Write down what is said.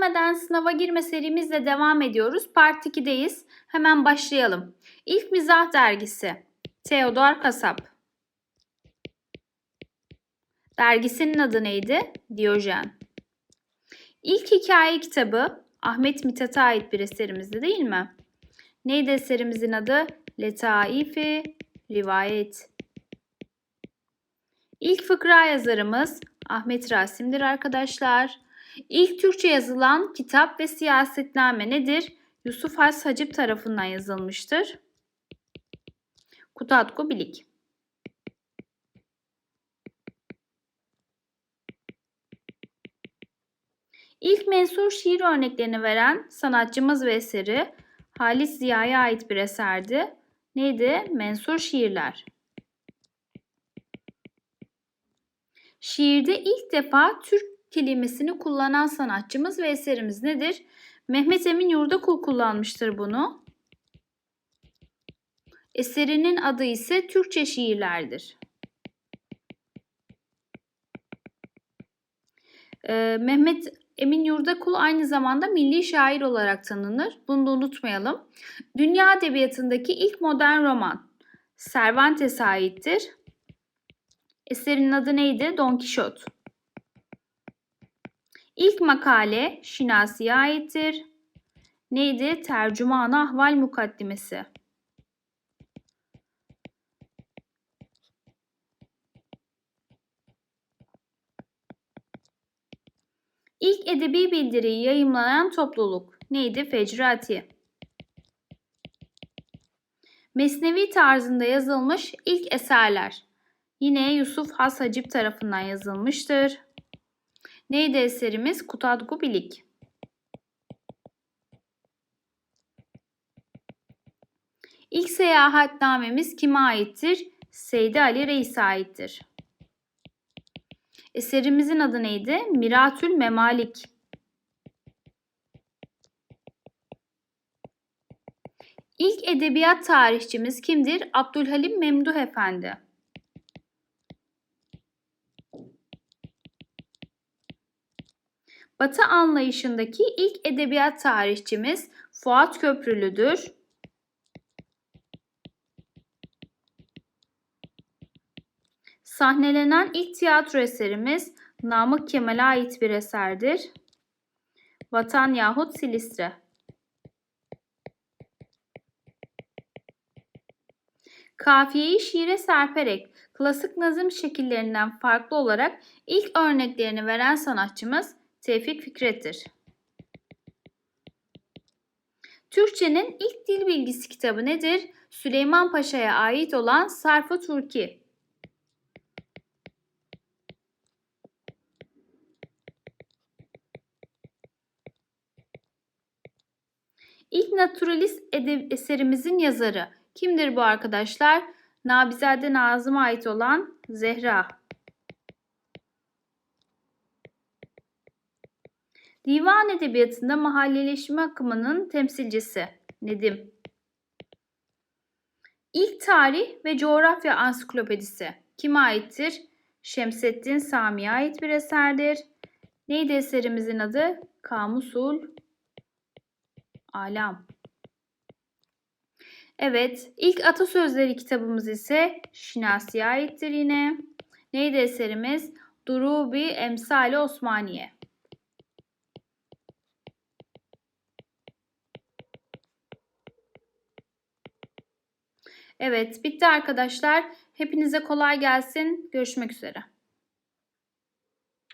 girmeden sınava girme serimizle devam ediyoruz. Part 2'deyiz. Hemen başlayalım. İlk mizah dergisi. Theodor Kasap. Dergisinin adı neydi? Diyojen. İlk hikaye kitabı Ahmet Mithat'a ait bir eserimizdi değil mi? Neydi eserimizin adı? Letaifi Rivayet. İlk fıkra yazarımız Ahmet Rasim'dir arkadaşlar. İlk Türkçe yazılan kitap ve siyasetname nedir? Yusuf Has Hacip tarafından yazılmıştır. Kutatku Bilik. İlk mensur şiir örneklerini veren sanatçımız ve eseri Halis Ziya'ya ait bir eserdi. Neydi? Mensur şiirler. Şiirde ilk defa Türk kelimesini kullanan sanatçımız ve eserimiz nedir? Mehmet Emin Yurdakul kullanmıştır bunu. Eserinin adı ise Türkçe şiirlerdir. Ee, Mehmet Emin Yurdakul aynı zamanda milli şair olarak tanınır. Bunu da unutmayalım. Dünya edebiyatındaki ilk modern roman Cervantes'e aittir. Eserinin adı neydi? Don Quixote. İlk makale Şinasi'ye aittir. Neydi? Tercüman-ı Ahval Mukaddimesi. İlk edebi bildiriyi yayımlayan topluluk neydi? Fecrati. Mesnevi tarzında yazılmış ilk eserler yine Yusuf Has Hacip tarafından yazılmıştır. Neydi eserimiz? Kutadgu Bilik. İlk seyahatnamemiz kime aittir? Seydi Ali Reis'e aittir. Eserimizin adı neydi? Miratül Memalik. İlk edebiyat tarihçimiz kimdir? Abdülhalim Memduh Efendi. Batı anlayışındaki ilk edebiyat tarihçimiz Fuat Köprülüdür. Sahnelenen ilk tiyatro eserimiz Namık Kemal'e ait bir eserdir. Vatan yahut Silistre. Kafiyeyi şiire serperek klasik nazım şekillerinden farklı olarak ilk örneklerini veren sanatçımız Tevfik Fikret'tir. Türkçenin ilk dil bilgisi kitabı nedir? Süleyman Paşa'ya ait olan Sarf-ı Turki. İlk naturalist eserimizin yazarı kimdir bu arkadaşlar? Nabizade Nazım'a ait olan Zehra. Divan edebiyatında mahalleleşme akımının temsilcisi Nedim. İlk tarih ve coğrafya ansiklopedisi kime aittir? Şemseddin Sami'ye ait bir eserdir. Neydi eserimizin adı? Kamusul Alam. Evet, ilk atasözleri kitabımız ise Şinasi'ye aittir yine. Neydi eserimiz? Durubi Emsali Osmaniye. Evet, bitti arkadaşlar. Hepinize kolay gelsin. Görüşmek üzere.